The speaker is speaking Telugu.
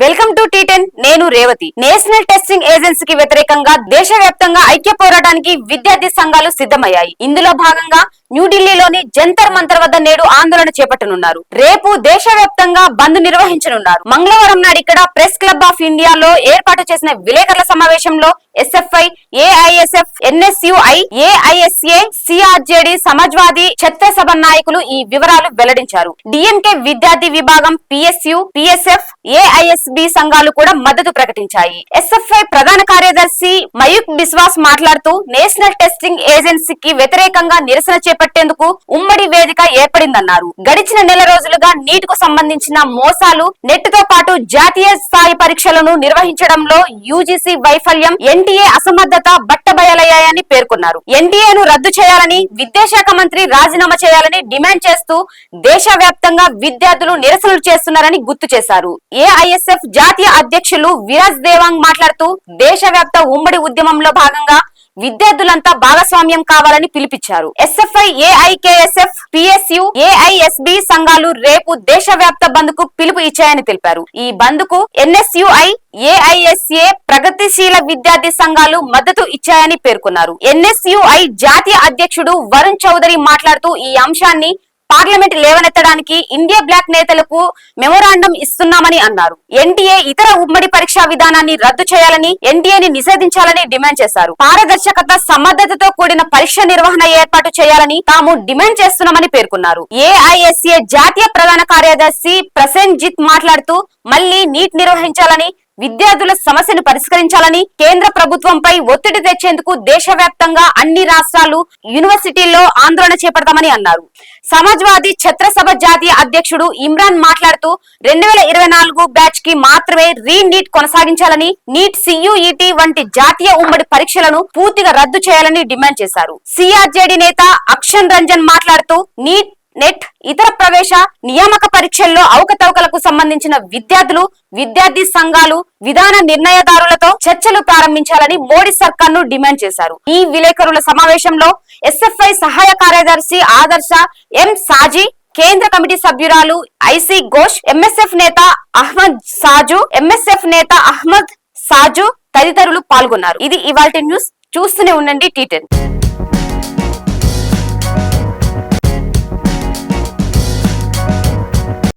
వెల్కమ్ టు టీ టెన్ నేను రేవతి. నేషనల్ టెస్టింగ్ ఏజెన్సీకి వ్యతిరేకంగా దేశవ్యాప్తంగా ఐక్య పోరాటానికి విద్యార్థి సంఘాలు సిద్ధమయ్యాయి. ఇందులో భాగంగా న్యూఢిల్లీలోని జంతర్ మంతర్ వద్ద నేడు ఆందోళన చేపట్టనున్నారు. రేపు దేశవ్యాప్తంగా బంద్ నిర్వహించనున్నారు. మంగళవారం నాడు ఇక్కడ ప్రెస్ క్లబ్ ఆఫ్ ఇండియాలో ఏర్పాటు చేసిన విలేకరుల సమావేశంలో SFI AISF NSUI AISA CRJD Samajwadi ఛత్తీసభ నాయకులు ఈ వివరాలు వెల్లడించారు. డిఎంకే విద్యార్థి విభాగం పిఎస్యు పిఎస్ఎఫ్ ఏఐఎస్బి సంఘాలు కూడా మద్దతు ప్రకటించాయి. ఎస్ఎఫ్ఐ ప్రధాన కార్యదర్శి మయూక్ బిస్వాస్ మాట్లాడుతూ నేషనల్ టెస్టింగ్ ఏజెన్సీకి వ్యతిరేకంగా నిరసన చేపట్టేందుకు ఉమ్మడి వేదిక ఏర్పడిందన్నారు. గడిచిన నెల రోజులుగా నీట్కు సంబంధించిన మోసాలు నెట్తో పాటు జాతీయ స్థాయి పరీక్షలను నిర్వహించడంలో యూజీసీ వైఫల్యం ఎన్టీఏ అసమర్థత బట్టబయలయ్యాయని పేర్కొన్నారు. ఎన్డీఏను రద్దు చేయాలని విద్యాశాఖ మంత్రి రాజీనామా చేయాలని డిమాండ్ చేస్తూ దేశవ్యాప్తంగా విద్యార్థులు నిరసనలు చేస్తున్నారని గుర్తు చేశారు. ఏఐఎస్ఎఫ్ జాతీయ అధ్యక్షులు విరాజ్ దేవాంగ్ మాట్లాడుతూ దేశవ్యాప్త ఉమ్మడి ఉద్యమంలో భాగంగా విద్యార్థులంతా భాగస్వామ్యం కావాలని పిలిపించారు. ఎస్ఎఫ్ఐ ఏఐకేఎస్ఎఫ్ పిఎస్యు ఏఐఎస్బి సంఘాలు రేపు దేశవ్యాప్త బంద్కు పిలుపు ఇచ్చాయని తెలిపారు. ఈ బంద్కు ఎన్ఎస్యుఐ ఏఐఎస్ఏ ప్రగతిశీల విద్యార్థి సంఘాలు మద్దతు ఇచ్చాయని పేర్కొన్నారు. ఎన్ఎస్యుఐ జాతీయ అధ్యక్షుడు వరుణ్ చౌదరి మాట్లాడుతూ ఈ అంశాన్ని పార్లమెంట్ లేవనెత్తడానికి ఇండియా బ్లాక్ నేతలకు మెమోరాండం ఇస్తున్నామని అన్నారు. ఎన్డీఏ ఇతర ఉమ్మడి పరీక్షా విధానాన్ని రద్దు చేయాలని ఎన్డీఏని నిషేధించాలని డిమాండ్ చేశారు. పారదర్శకత సమర్థతతో కూడిన పరీక్ష నిర్వహణ ఏర్పాటు చేయాలని తాము డిమాండ్ చేస్తున్నామని పేర్కొన్నారు. ఏఐఎస్ఏ జాతీయ ప్రధాన కార్యదర్శి ప్రసేన్జిత్ మాట్లాడుతూ మళ్ళీ నీట్ నిర్వహించాలని విద్యార్థుల సమస్యను పరిష్కరించాలని కేంద్ర ప్రభుత్వంపై ఒత్తిడి తెచ్చేందుకు దేశవ్యాప్తంగా అన్ని రాష్ట్రాలు యూనివర్సిటీల్లో ఆందోళన చేపడతామని అన్నారు. సమాజ్వాదీ ఛత్రసభ జాతీయ అధ్యక్షుడు ఇమ్రాన్ మాట్లాడుతూ రెండు వేల ఇరవై నాలుగు బ్యాచ్కి మాత్రమే రీ నీట్ కొనసాగించాలని నీట్ సియుఈటి వంటి జాతీయ ఉమ్మడి పరీక్షలను పూర్తిగా రద్దు చేయాలని డిమాండ్ చేశారు. సిఆర్జేడి నేత అక్షన్ రంజన్ మాట్లాడుతూ నీట్ నెట్ ఇతర ప్రవేశ నియామక పరీక్షల్లో అవకతవకలకు సంబంధించిన విద్యార్థులు విద్యార్థి సంఘాలు విధాన నిర్ణయదారులతో చర్చలు ప్రారంభించాలని మోడీ సర్కార్ను డిమాండ్ చేశారు. ఈ విలేకరుల సమావేశంలో ఎస్ఎఫ్ఐ సహాయ కార్యదర్శి ఆదర్శ ఎం సాజీ కేంద్ర కమిటీ సభ్యురాలు ఐసీ ఘోష్ ఎంఎస్ఎఫ్ నేత అహ్మద్ సాజు ఎంఎస్ఎఫ్ నేత అహ్మద్ సాజు తదితరులు పాల్గొన్నారు. ఇది ఇవాల్టి న్యూస్. చూస్తూనే ఉండండి టీటెన్